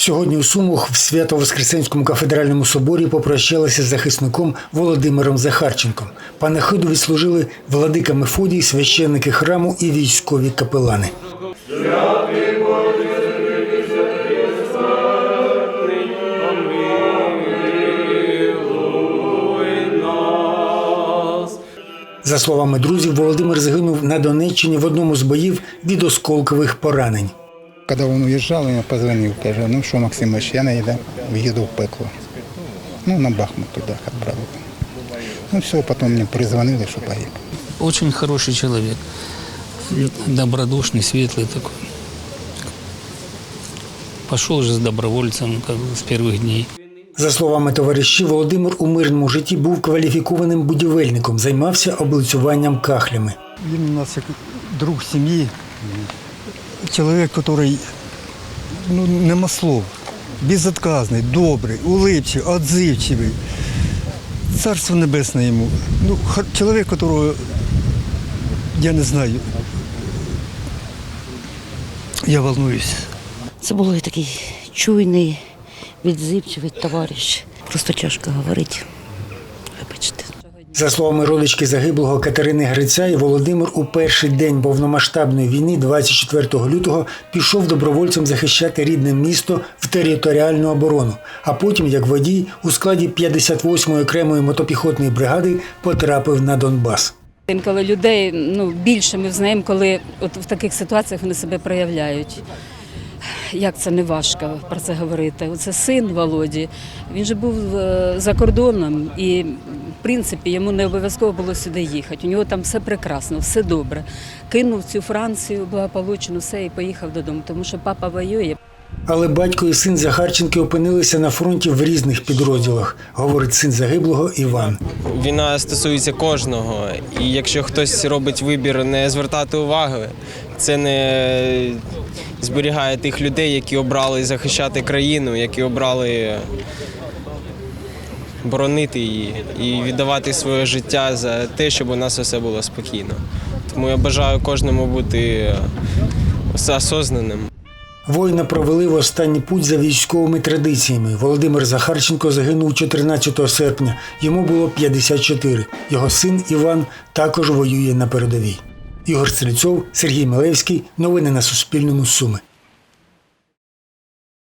Сьогодні у Сумах в Свято-Воскресенському кафедральному соборі попрощалися з захисником Володимиром Захарченком. Панахиду відслужили владика Мефодій, священники храму і військові капелани. За словами друзів, Володимир загинув на Донеччині в одному з боїв від осколкових поранень. Когда он уезжал, я позвонил, каже, ну що, Максимович, я не їду в пекло. Ну, на Бахмут туди відправили. Ну все, потім мені призвонили, що погиб. Очень хороший человек. Добродушный, светлый такой. Пошел же с добровольцем как бы, с первых дней. За словами товаришів, Володимир у мирному житті був кваліфікованим будівельником, займався облицюванням кахлями. Він у нас як друг сім'ї, чоловік, який ну, нема слов, безотказний, добрий, улипчивий, отзивчивий. Царство небесне йому. Ну, чоловік, якого я не знаю. Я волнуюсь. Це був такий чуйний, відзивчивий товариш. Просто тяжко говорити. Вибачте. За словами родички загиблого Катерини Грицяй, Володимир у перший день повномасштабної війни, 24 лютого, пішов добровольцем захищати рідне місто в територіальну оборону. А потім, як водій, у складі 58-ї окремої мотопіхотної бригади потрапив на Донбас. Інколи людей ну, більше ми знаємо, коли от в таких ситуаціях вони себе проявляють. Як це не важко про це говорити? Оце син Володі. Він же був е, за кордоном і, в принципі, йому не обов'язково було сюди їхати. У нього там все прекрасно, все добре. Кинув цю Францію, благополучно все і поїхав додому, тому що папа воює. Але батько і син Захарченки опинилися на фронті в різних підрозділах, говорить син загиблого Іван. Війна стосується кожного, і якщо хтось робить вибір не звертати уваги, це не зберігає тих людей, які обрали захищати країну, які обрали боронити її і віддавати своє життя за те, щоб у нас усе було спокійно. Тому я бажаю кожному бути осознаним. Воїна провели в останній путь за військовими традиціями. Володимир Захарченко загинув 14 серпня. Йому було 54. Його син Іван також воює на передовій. Ігор Стрільцов, Сергій Милевський. Новини на Суспільному. Суми.